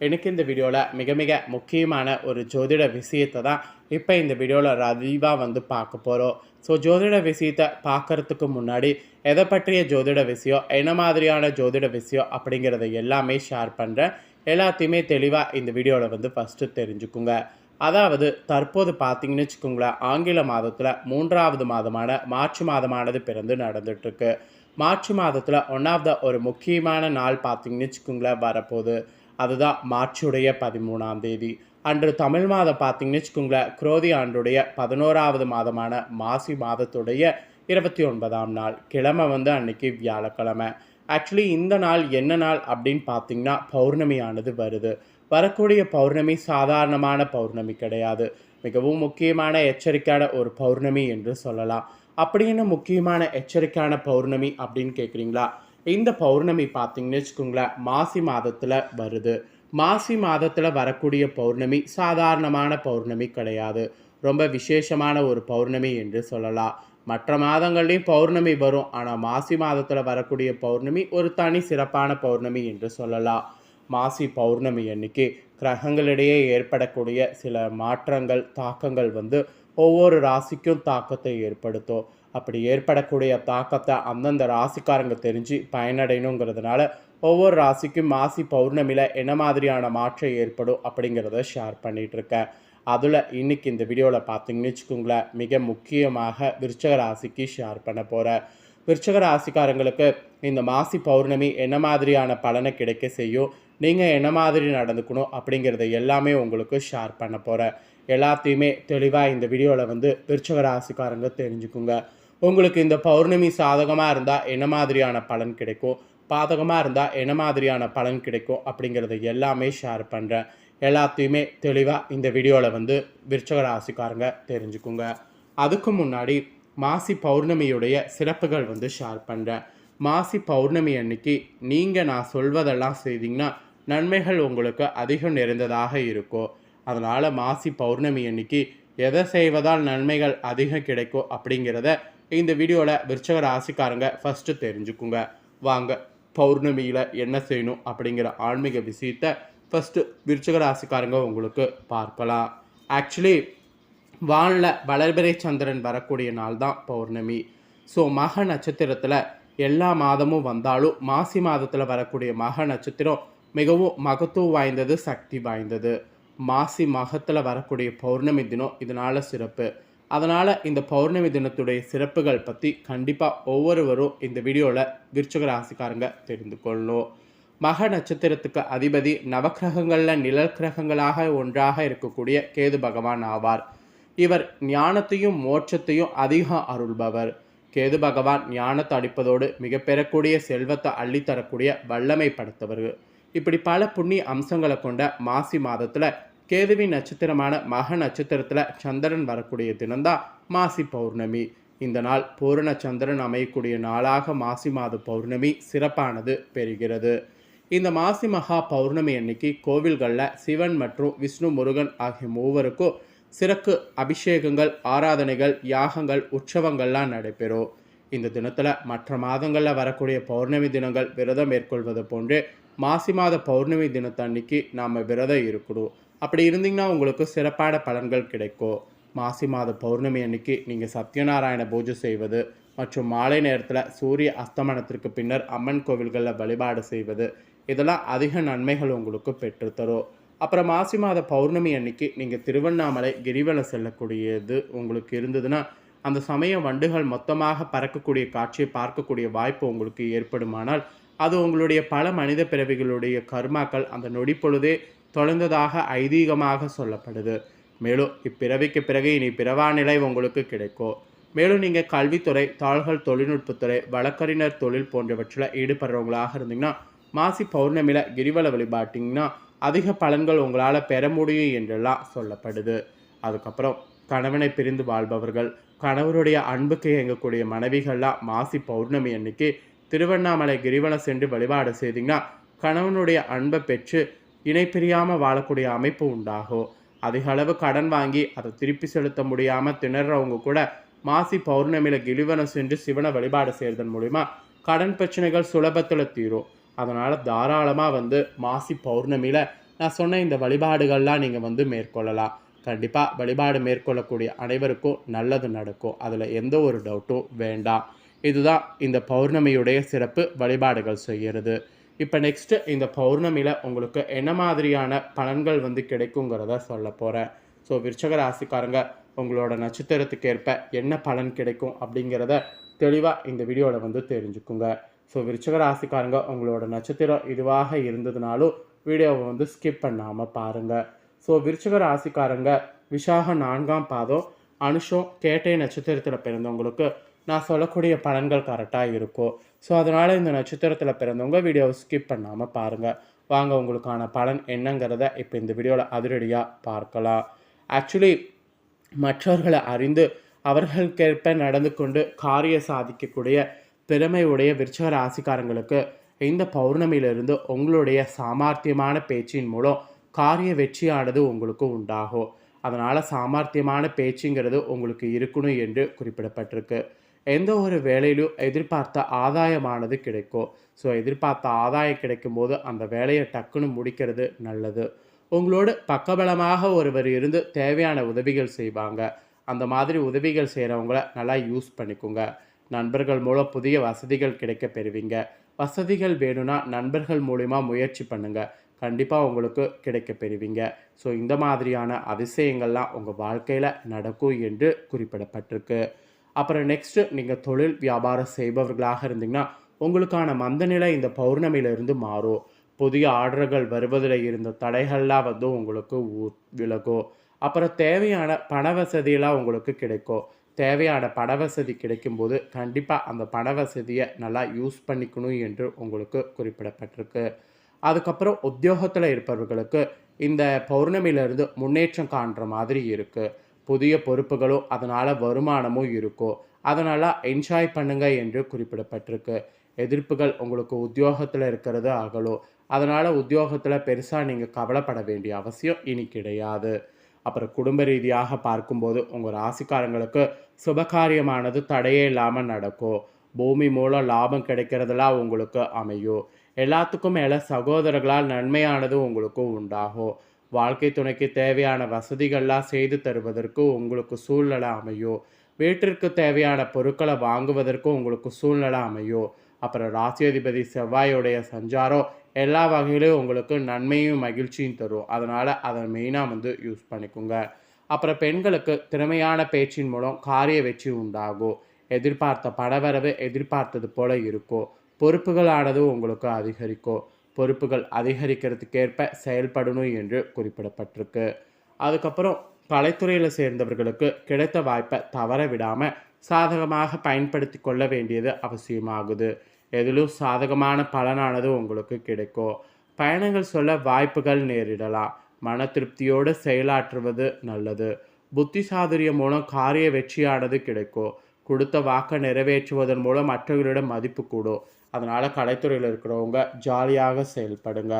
எனக்கு இந்த வீடியோவில் மிக மிக முக்கியமான ஒரு ஜோதிட விஷயத்தை தான் இப்போ இந்த வீடியோவில் ரதிவாக வந்து பார்க்க போகிறோம் ஸோ ஜோதிட விஷயத்தை பார்க்கறதுக்கு முன்னாடி எதை பற்றிய ஜோதிட விஷயம் என்ன மாதிரியான ஜோதிட விஷயம் அப்படிங்கிறத எல்லாமே ஷேர் பண்ணுறேன் எல்லாத்தையுமே தெளிவாக இந்த வீடியோவில் வந்து ஃபஸ்ட்டு தெரிஞ்சுக்குங்க. அதாவது தற்போது பார்த்தீங்கன்னு வச்சுக்கோங்களேன் ஆங்கில மாதத்தில் மூன்றாவது மாதமான மார்ச் மாதமானது பிறந்து நடந்துட்டுருக்கு. மார்ச் மாதத்தில் ஒன் ஆஃப் த ஒரு முக்கியமான நாள் பார்த்தீங்கன்னு வச்சுக்கோங்களேன் வரப்போகுது. அதுதான் மார்ச்சுடைய பதிமூணாம் தேதி. அன்று தமிழ் மாதம் பார்த்தீங்கன்னு வச்சுக்கோங்களேன் குரோதி ஆண்டுடைய பதினோராவது மாதமான மாசி மாதத்துடைய இருபத்தி ஒன்பதாம் நாள் கிழமை வந்து அன்னைக்கு வியாழக்கிழமை. ஆக்சுவலி இந்த நாள் என்ன நாள் அப்படின்னு பார்த்தீங்கன்னா பௌர்ணமியானது வருது. வரக்கூடிய பௌர்ணமி சாதாரணமான பௌர்ணமி கிடையாது. மிகவும் முக்கியமான எச்சரிக்கையான ஒரு பௌர்ணமி என்று சொல்லலாம். அப்படின்னு முக்கியமான எச்சரிக்கையான பௌர்ணமி அப்படின்னு கேட்குறீங்களா? இந்த பௌர்ணமி பார்த்தீங்கன்னு வச்சுக்கோங்களேன் மாசி மாதத்தில் வருது. மாசி மாதத்தில் வரக்கூடிய பௌர்ணமி சாதாரணமான பௌர்ணமி கிடையாது. ரொம்ப விசேஷமான ஒரு பௌர்ணமி என்று சொல்லலாம். மற்ற மாதங்கள்லேயும் பௌர்ணமி வரும். ஆனால் மாசி மாதத்தில் வரக்கூடிய பௌர்ணமி ஒரு தனி சிறப்பான பௌர்ணமி என்று சொல்லலாம். மாசி பௌர்ணமி அன்னைக்கு கிரகங்களிடையே ஏற்படக்கூடிய சில மாற்றங்கள் தாக்கங்கள் வந்து ஒவ்வொரு ராசிக்கும் தாக்கத்தை ஏற்படுத்தும். அப்படி ஏற்படக்கூடிய தாக்கத்தை அந்தந்த ராசிக்காரங்க தெரிஞ்சு பயனடையணுங்கிறதுனால ஒவ்வொரு ராசிக்கும் மாசி பௌர்ணமியில் என்ன மாதிரியான மாற்றம் ஏற்படும் அப்படிங்கிறத ஷேர் பண்ணிகிட்ருக்கேன் இருக்கேன் அதில் இன்னைக்கு இந்த வீடியோவில் பார்த்தீங்கன்னு வச்சுக்கோங்களேன் மிக முக்கியமாக விருச்சக ராசிக்கு ஷேர் பண்ண போகிறேன் விருச்சக ராசிக்காரங்களுக்கு இந்த மாசி பௌர்ணமி என்ன மாதிரியான பலனை கிடைக்க செய்யும் நீங்கள் என்ன மாதிரி நடந்துக்கணும் அப்படிங்கிறத எல்லாமே உங்களுக்கு ஷேர் பண்ண போகிறேன் எல்லாத்தையுமே தெளிவாக இந்த வீடியோவில் வந்து விருச்சக ராசிக்காரங்க தெரிஞ்சுக்குங்க. உங்களுக்கு இந்த பௌர்ணமி சாதகமாக இருந்தால் என்ன மாதிரியான பலன் கிடைக்கும்? பாதகமாக இருந்தால் என்ன மாதிரியான பலன் கிடைக்கும்? அப்படிங்கிறத எல்லாமே ஷேர் பண்ணுறேன் எல்லாத்தையுமே தெளிவாக இந்த வீடியோவில் வந்து விருச்சக ராசிக்காரங்க தெரிஞ்சுக்குங்க. அதுக்கு முன்னாடி மாசி பௌர்ணமியுடைய சிறப்புகள் வந்து ஷேர் பண்ணுறேன் மாசி பௌர்ணமி அன்னைக்கு நீங்கள் நான் சொல்வதெல்லாம் செய்தீங்கன்னா நன்மைகள் உங்களுக்கு அதிகம் நிறைந்ததாக இருக்கும் அதனால் மாசி பௌர்ணமி அன்னைக்கு எதை செய்வதால் நன்மைகள் அதிகம் கிடைக்கும் அப்படிங்கிறத இந்த வீடியோவில் விருச்சக ராசிக்காரங்க ஃபஸ்ட்டு தெரிஞ்சுக்குங்க. வாங்க பௌர்ணமியில் என்ன செய்யணும் அப்படிங்கிற ஆன்மீக விஷயத்தை ஃபஸ்ட்டு விருச்சக ராசிக்காரங்க உங்களுக்கு பார்க்கலாம். ஆக்சுவலி வானில் வளர்பிறை சந்திரன் வரக்கூடிய நாள் தான் பௌர்ணமி. ஸோ மக நட்சத்திரத்தில் எல்லா மாதமும் வந்தாலும் மாசி மாதத்தில் வரக்கூடிய மக நட்சத்திரம் மிகவும் மகத்துவம் வாய்ந்தது சக்தி வாய்ந்தது. மாசி மகத்தில் வரக்கூடிய பௌர்ணமி தினம் இதனால் சிறப்பு. அதனால் இந்த பௌர்ணமி தினத்துடைய சிறப்புகள் பற்றி கண்டிப்பாக ஒவ்வொருவரும் இந்த வீடியோவில் விருச்சக ராசிக்காரங்க தெரிந்து கொள்ளும். மக நட்சத்திரத்துக்கு அதிபதி நவக்கிரகங்களில் நிழல் கிரகங்களாக ஒன்றாக இருக்கக்கூடிய கேது பகவான் ஆவார். இவர் ஞானத்தையும் மோட்சத்தையும் அதிகம் அருள்பவர். கேது பகவான் ஞானத்தை அடிப்பதோடு மிக பெறக்கூடிய செல்வத்தை அள்ளித்தரக்கூடிய வல்லமை படைத்தவர். இப்படி பல புண்ணிய அம்சங்களை கொண்ட மாசி மாதத்தில் கேதுவின் நட்சத்திரமான மக நட்சத்திரத்தில் சந்திரன் வரக்கூடிய தினம்தான் மாசி பௌர்ணமி. இந்த நாள் பூரண சந்திரன் அமையக்கூடிய நாளாக மாசி மாத பௌர்ணமி சிறப்பானது பெறுகிறது. இந்த மாசி மகா பௌர்ணமி அன்னைக்கு கோவில்களில் சிவன் மற்றும் விஷ்ணு முருகன் ஆகிய மூவருக்கும் சிறப்பு அபிஷேகங்கள் ஆராதனைகள் யாகங்கள் உற்சவங்கள்லாம் நடைபெறும். இந்த தினத்தில் மற்ற மாதங்களில் வரக்கூடிய பௌர்ணமி தினங்கள் விரதம் மேற்கொள்வது போன்று மாசி மாத பௌர்ணமி தினத்தன்னைக்கு நாம் விரதம் இருக்கணும். அப்படி இருந்தீங்கன்னா உங்களுக்கு சிறப்பான பலன்கள் கிடைக்கும். மாசி மாத பௌர்ணமி அன்னைக்கு நீங்கள் சத்யநாராயண பூஜை செய்வது மற்றும் மாலை நேரத்தில் சூரிய அஸ்தமனத்திற்கு பின்னர் அம்மன் கோவில்களில் வழிபாடு செய்வது இதெல்லாம் அதிக நன்மைகள் உங்களுக்கு பெற்றுத்தரும். அப்புறம் மாசி மாத பௌர்ணமி அன்னைக்கு நீங்கள் திருவண்ணாமலை கிரிவலம் செல்லக்கூடியது உங்களுக்கு இருந்ததுன்னா அந்த சமயம் வண்டுகள் மொத்தமாக பறக்கக்கூடிய காட்சியை பார்க்கக்கூடிய வாய்ப்பு உங்களுக்கு ஏற்படுமானால் அது உங்களுடைய பல மனித பிறவிகளுடைய கர்மாக்கள் அந்த நொடி பொழுதே தொலைந்ததாக ஐதீகமாக சொல்லப்படுது. மேலும் இப்பிறவிக்கு பிறகு இனி பிறவா நிலை உங்களுக்கு கிடைக்கும் மேலும் நீங்கள் கல்வித்துறை தாள்கள் தொழில்நுட்பத்துறை வழக்கறிஞர் தொழில் போன்றவற்றில் ஈடுபடுறவங்களாக இருந்தீங்கன்னா மாசி பௌர்ணமியில் கிரிவல வழிபாட்டிங்கன்னா அதிக பலன்கள் உங்களால் பெற முடியும் என்றெல்லாம் சொல்லப்படுது. அதுக்கப்புறம் கணவனை பிரிந்து வாழ்பவர்கள் கணவருடைய அன்புக்கு இயங்கக்கூடிய மனைவிகள்லாம் மாசி பௌர்ணமி அன்னைக்கு திருவண்ணாமலை கிரிவலம் சென்று வழிபாடு செய்தீங்கன்னா கணவனுடைய அன்பை பெற்று இணை பிரியாமல் வாழக்கூடிய அமைப்பு உண்டாகும் அதிக அளவு கடன் வாங்கி அதை திருப்பி செலுத்த முடியாமல் திணறவங்க கூட மாசி பௌர்ணமியில் கிரிவனம் சென்று சிவனை வழிபாடு செய்கிறதன் மூலிமா கடன் பிரச்சனைகள் சுலபத்தில் தீரும். அதனால் தாராளமாக வந்து மாசி பௌர்ணமியில் நான் சொன்ன இந்த வழிபாடுகள்லாம் நீங்கள் வந்து மேற்கொள்ளலாம். கண்டிப்பாக வழிபாடு மேற்கொள்ளக்கூடிய அனைவருக்கும் நல்லது நடக்கும். அதில் எந்த ஒரு டவுட்டும் வேண்டாம். இதுதான் இந்த பௌர்ணமியுடைய சிறப்பு வழிபாடுகள் செய்கிறது. இப்போ நெக்ஸ்ட்டு இந்த பௌர்ணமியில் உங்களுக்கு என்ன மாதிரியான பலன்கள் வந்து கிடைக்குங்கிறத சொல்ல போகிறேன் ஸோ விருச்சக ராசிக்காரங்க உங்களோட நட்சத்திரத்துக்கு ஏற்ப என்ன பலன் கிடைக்கும் அப்படிங்கிறத தெளிவாக இந்த வீடியோவில் வந்து தெரிஞ்சுக்குங்க. ஸோ விருச்சக ராசிக்காரங்க உங்களோட நட்சத்திரம் இதுவாக இருந்ததுனாலும் வீடியோவை வந்து ஸ்கிப் பண்ணாமல் பாருங்கள் ஸோ விருச்சக ராசிக்காரங்க விஷாக நான்காம் பாதம் அனுஷம் கேட்டை நட்சத்திரத்தில் பிறந்தவங்களுக்கு நான் சொல்லக்கூடிய பலன்கள் கரெக்டாக இருக்கும் ஸோ அதனால் இந்த நட்சத்திரத்தில் பிறந்தவங்க வீடியோவை ஸ்கிப் பண்ணாமல் பாருங்கள் வாங்க உங்களுக்கான பலன் என்னங்கிறத இப்போ இந்த வீடியோவில் அதிரடியாக பார்க்கலாம். ஆக்சுவலி மற்றவர்களை அறிந்து அவர்களுக்கேற்ப நடந்து கொண்டு காரிய சாதிக்கக்கூடிய பெருமையுடைய உடைய விருச்சக ராசிக்காரங்களுக்கு இந்த பௌர்ணமியிலிருந்து உங்களுடைய சாமர்த்தியமான பேச்சின் மூலம் காரிய வெற்றியானது உங்களுக்கு உண்டாகும். அதனால் சாமர்த்தியமான பேச்சுங்கிறது உங்களுக்கு இருக்கணும் என்று குறிப்பிடப்பட்டிருக்கு. எந்த ஒரு வேலையிலும் எதிர்பார்த்த ஆதாயமானது கிடைக்கும். ஸோ எதிர்பார்த்த ஆதாயம் கிடைக்கும்போது அந்த வேலையை டக்குன்னு முடிக்கிறது நல்லது. உங்களோட பக்கபலமாக ஒருவர் இருந்து தேவையான உதவிகள் செய்வாங்க. அந்த மாதிரி உதவிகள் செய்கிறவங்கள நல்லா யூஸ் பண்ணிக்கோங்க. நண்பர்கள் மூலம் புதிய வசதிகள் கிடைக்க பெறுவீங்க. வசதிகள் வேணும்னா நண்பர்கள் மூலிமா முயற்சி பண்ணுங்கள் கண்டிப்பாக உங்களுக்கு கிடைக்க பெறுவீங்க. ஸோ இந்த மாதிரியான அதிசயங்கள்லாம் உங்கள் வாழ்க்கையில் நடக்கும் என்று குறிப்பிடப்பட்டிருக்கு. அப்புறம் நெக்ஸ்ட்டு நீங்கள் தொழில் வியாபாரம் செய்பவர்களாக இருந்தீங்கன்னா உங்களுக்கான மந்தநிலை இந்த பௌர்ணமியிலிருந்து மாறும். புதிய ஆர்டர்கள் வருவதில் இருந்த தடைகள்லாம் வந்து உங்களுக்கு ஊ- விலகும். அப்புறம் தேவையான பண வசதியெல்லாம் உங்களுக்கு கிடைக்கும். தேவையான பண வசதி கிடைக்கும்போது கண்டிப்பாக அந்த பண வசதியை நல்லா யூஸ் பண்ணிக்கணும் என்று உங்களுக்கு குறிப்பிடப்பட்டிருக்கு. அதுக்கப்புறம் உத்தியோகத்தில் இருப்பவர்களுக்கு இந்த பௌர்ணமியிலிருந்து முன்னேற்றம் காண்ற மாதிரி இருக்குது புதிய பொறுப்புகளும் அதனால் வருமானமும் இருக்கும் அதனால் என்ஜாய் பண்ணுங்க என்று குறிப்பிடப்பட்டிருக்கு. எதிர்ப்புகள் உங்களுக்கு உத்தியோகத்தில் இருக்கிறது அகலும் அதனால் உத்தியோகத்தில் பெருசாக நீங்கள் கவலைப்பட வேண்டிய அவசியம் இனி கிடையாது. அப்புறம் குடும்ப ரீதியாக பார்க்கும்போது உங்கள் ராசிக்காரங்களுக்கு சுபகாரியமானது தடையே இல்லாமல் நடக்கும் பூமி மூலம் லாபம் கிடைக்கிறதெல்லாம் உங்களுக்கு அமையும் எல்லாத்துக்கும் மேலே சகோதரர்களால் நன்மையானது உங்களுக்கும் உண்டாகும். வாழ்க்கை துணைக்கு தேவையான வசதிகள்லாம் செய்து தருவதற்கு உங்களுக்கு சூழ்நிலை அமையும். வீட்டிற்கு தேவையான பொருட்களை வாங்குவதற்கும் உங்களுக்கு சூழ்நிலை அமையும். அப்புறம் ராசியாதிபதி செவ்வாயோடைய சஞ்சாரம் எல்லா வகையிலும் உங்களுக்கு நன்மையும் மகிழ்ச்சியும் தரும். அதனால் அதை மெயினாக வந்து யூஸ் பண்ணிக்கோங்க. அப்புறம் பெண்களுக்கு திறமையான பேச்சின் மூலம் காரிய வெற்றி உண்டாகும். எதிர்பார்த்த படவரவு எதிர்பார்த்தது போல இருக்கும். பொறுப்புகளானது உங்களுக்கு அதிகரிக்கும். பொறுப்புகள் அதிகரிக்கிறதுக்கேற்ப செயல்படணும் என்று குறிப்பிடப்பட்டிருக்கு. அதுக்கப்புறம் கலைத்துறையில் சேர்ந்தவர்களுக்கு கிடைத்த வாய்ப்பை தவற விடாமல் சாதகமாக பயன்படுத்தி கொள்ள வேண்டியது அவசியமாகுது. எதிலும் சாதகமான பலனானது உங்களுக்கு கிடைக்கும். பயணங்கள் சொல்ல வாய்ப்புகள் நேரிடலாம். மன திருப்தியோடு செயலாற்றுவது நல்லது. புத்தி சாதுரியம் மூலம் காரிய வெற்றியானது கிடைக்கும். கொடுத்த வாக்கை நிறைவேற்றுவதன் மூலம் மற்றவர்களிடம் மதிப்பு கூடும். அதனால் கலைத்துறையில் இருக்கிறவங்க ஜாலியாக செயல்படுங்க.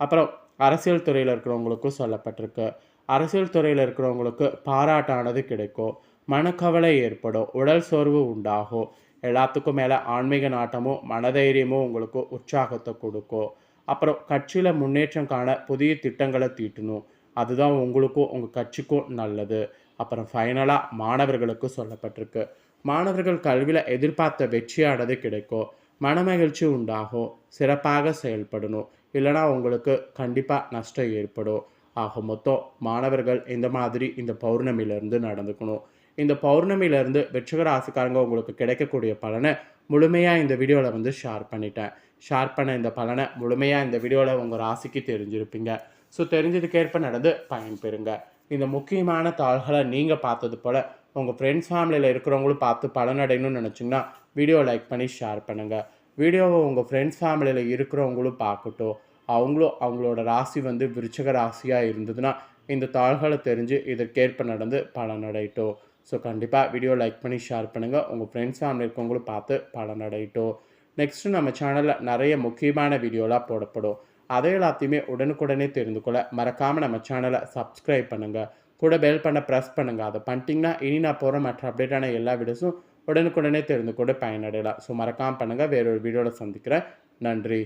அப்புறம் அரசியல் துறையில் இருக்கிறவங்களுக்கும் சொல்லப்பட்டிருக்கு. அரசியல் துறையில் இருக்கிறவங்களுக்கு பாராட்டானது கிடைக்கும். மனக்கவலை ஏற்படும். உடல் சோர்வு உண்டாகும். எல்லாத்துக்கும் மேலே ஆன்மீக நாட்டமும் மனதைரியமும் உங்களுக்கு உற்சாகத்தை கொடுக்கும். அப்புறம் கட்சியில் முன்னேற்றம் காண புதிய திட்டங்களை தீட்டணும். அதுதான் உங்களுக்கும் உங்கள் கட்சிக்கும் நல்லது. அப்புறம் ஃபைனலாக மாணவர்களுக்கு சொல்லப்பட்டிருக்கு. மாணவர்கள் கல்வியில் எதிர்பார்த்த வெற்றியானது கிடைக்கும். மனமகிழ்ச்சி உண்டாகும் சிறப்பாக செயல்படணும். இல்லைனா உங்களுக்கு கண்டிப்பாக நஷ்டம் ஏற்படும். ஆக மொத்தம் மாணவர்கள் இந்த மாதிரி இந்த பௌர்ணமியிலேருந்து நடந்துக்கணும். இந்த பௌர்ணமியிலேருந்து வெற்றிகர ஆசைக்காரங்க உங்களுக்கு கிடைக்கக்கூடிய பலனை முழுமையாக இந்த வீடியோவில் வந்து ஷேர் பண்ணிட்டேன். ஷேர் பண்ண இந்த பலனை முழுமையாக இந்த வீடியோவில் உங்கள் ராசிக்கு தெரிஞ்சிருப்பீங்க. ஸோ தெரிஞ்சதுக்கேற்ப நடந்து பயன்பெறுங்க. இந்த முக்கியமான தாள்களை நீங்கள் பார்த்தது போல் உங்கள் ஃப்ரெண்ட்ஸ் ஃபேமிலியில் இருக்கிறவங்களும் பார்த்து பலனடையணும்னு நினச்சிங்கன்னா வீடியோ லைக் பண்ணி ஷேர் பண்ணுங்கள் வீடியோவை உங்கள் ஃப்ரெண்ட்ஸ் ஃபேமிலியில் இருக்கிறவங்களும் பார்க்கட்டும். அவங்களும் அவங்களோட ராசி வந்து விருச்சக ராசியாக இருந்ததுன்னா இந்த தாள்களை தெரிஞ்சு இதற்கேற்ப நடந்து பலனடையட்டும் ஸோ கண்டிப்பாக வீடியோ லைக் பண்ணி ஷேர் பண்ணுங்கள் உங்கள் ஃப்ரெண்ட்ஸ் ஃபேமிலி இருக்கவங்களும் பார்த்து பலனடையட்டும் நெக்ஸ்ட்டு நம்ம சேனலில் நிறைய முக்கியமான வீடியோலாம் போடப்படும். அதை எல்லாத்தையுமே உடனுக்குடனே தெரிந்து கொள்ள மறக்காமல் நம்ம சேனலை சப்ஸ்கிரைப் பண்ணுங்கள் கூட பெல் பண்ண ப்ரெஸ் பண்ணுங்கள் அதை பண்ணிட்டீங்கன்னா இனி நான் போகிற மற்ற அப்டேட்டான எல்லா வீடியோஸும் உடனுக்குடனே தெரிந்து கூட பயனடையலாம். ஸோ மறக்காமல் பண்ணுங்கள் வேறொரு வீடியோவில் சந்திக்கிறேன். நன்றி.